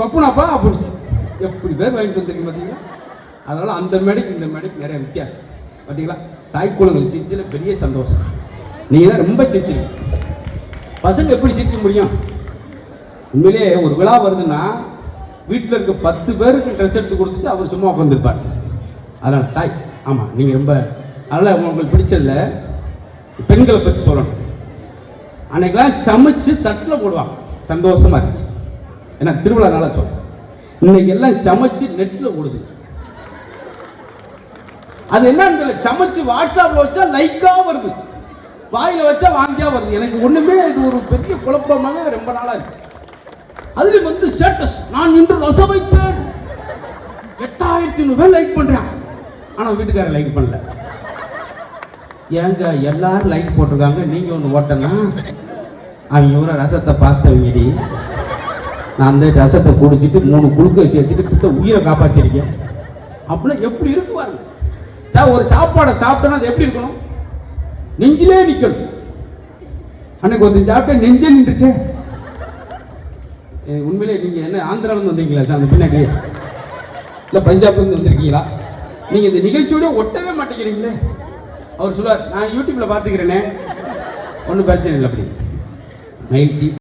பப்புனாப்பா அப்படிச்சு எப்படி பேர் வாங்கிட்டு வந்திருக்கீங்க பார்த்தீங்களா அதனால அந்த மேடைக்கு இந்த மேடைக்கு நிறைய வித்தியாசம். பார்த்தீங்களா தாய் தாய்க்குளங்கள் சிரிச்சில் பெரிய சந்தோஷம். நீங்கள் தான் ரொம்ப சிரிச்சிங்க. பசங்க எப்படி சிரிக்க முடியும்? உண்மையிலேயே ஒரு விழா வருதுன்னா வீட்டில் இருக்க பத்து பேருக்கு ட்ரெஸ் எடுத்து கொடுத்துட்டு அவர் சும்மா உட்காந்துருப்பார் அதனால் தாய் ஆமாம் நீங்கள் ரொம்ப அதனால் உங்களுக்கு பிடிச்சதில்ல பெண்களை பற்றி சொல்லணும். அன்னைக்கெல்லாம் சமைச்சு தட்டில் போடுவாங்க. சந்தோஷமாக இருந்துச்சு. ஏன்னா திருவிழா சொல்றேன். இன்னைக்கு எல்லாம் சமைச்சு நெட்ல ஓடுது. அது என்னன்னு தெரியல சமைச்சு வாட்ஸ்அப்ல வச்சா லைக்கா வருது. வாயில வச்சா வாங்கியா வருது. எனக்கு ஒண்ணுமே இது ஒரு பெரிய குழப்பமாவே ரொம்ப நாளா இருக்கு. அதுல வந்து ஸ்டேட்டஸ் நான் இன்று ரசம் வைத்தேன். எட்டாயிரத்தி ஐநூறு பேர் லைக் பண்றேன். ஆனா வீட்டுக்காரர் லைக் பண்ணல. ஏங்க எல்லாரும் லைக் போட்டிருக்காங்க. நீங்க ஒன்று ஓட்டனா அவங்க இவர ரசத்தை பார்த்தவங்கடி நான் அந்த ரசத்தை குடிச்சிட்டு மூணு குளுக்கை சேர்த்துட்டு பித்த உயிரை காப்பாற்றிருக்கேன் அப்படின்னா எப்படி இருக்குவாரு சார் ஒரு சாப்பாடை சாப்பிட்டோன்னா அது எப்படி இருக்கணும்? நெஞ்சிலே நிற்கணும் அன்னைக்கு ஒருத்தன் சாப்பிட்டா நெஞ்சே நின்றுச்சே. உண்மையிலே நீங்கள் என்ன ஆந்திராவிலேருந்து வந்தீங்களா சார் அந்த பின்னாடி இல்லை பஞ்சாப்லேருந்து வந்திருக்கீங்களா? நீங்கள் இந்த நிகழ்ச்சியோட ஒட்டவே மாட்டேங்கிறீங்களே. அவர் சொல்லுவார் நான் யூடியூப்பில் பார்த்துக்கிறேனே. ஒன்றும் பிரச்சனை இல்லை அப்படி. மகிழ்ச்சி.